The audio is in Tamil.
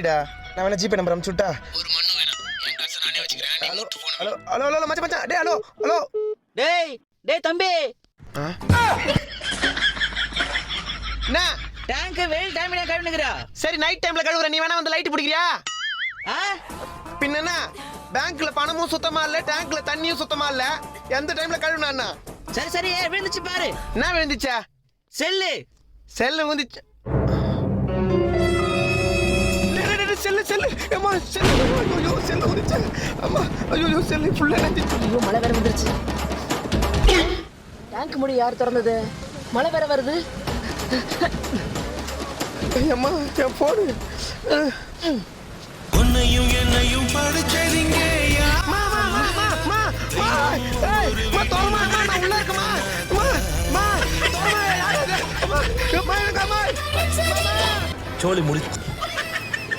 சாரிடா நான் வேணா ஜிபே நம்பர் அனுப்பிச்சுட்டா ஒரு மண்ணு வேணாம். என் காசை நானே வச்சுக்கிறேன். நீ ஹலோ ஹலோ ஹலோ ஹலோ மச்சான் மச்சான். டே ஹலோ ஹலோ. டேய் டேய் தம்பி. என்ன? டேங்க் வெயில் டைம் கழுவினுக்குறா? சரி நைட் டைம்ல கழுவுற நீ வேணா வந்து லைட் பிடிக்கிறியா? ஆ? பின்ன பேங்க்ல பணமும் சுத்தமா இல்ல டேங்க்ல தண்ணியும் சுத்தமா இல்ல. எந்த டைம்ல கழுவுனா சரி சரி விழுந்துச்சு பாரு. என்ன விழுந்துச்சா? செல்லு. செல்லு விழுந்துச்சு. அம்மா செல்லு ஐயோ செல்லு விழுந்துச்சு அம்மா ஐயோ செல்லு ஃபுல்லாக நினைச்சிச்சு ஐயோ மழை வேற வந்துருச்சு டேங்க் முடி யார் திறந்தது மழை வேற வருது அம்மா என் போனு உன்னையும் என்னையும் படிச்சதிங்க சோழி முடிச்சு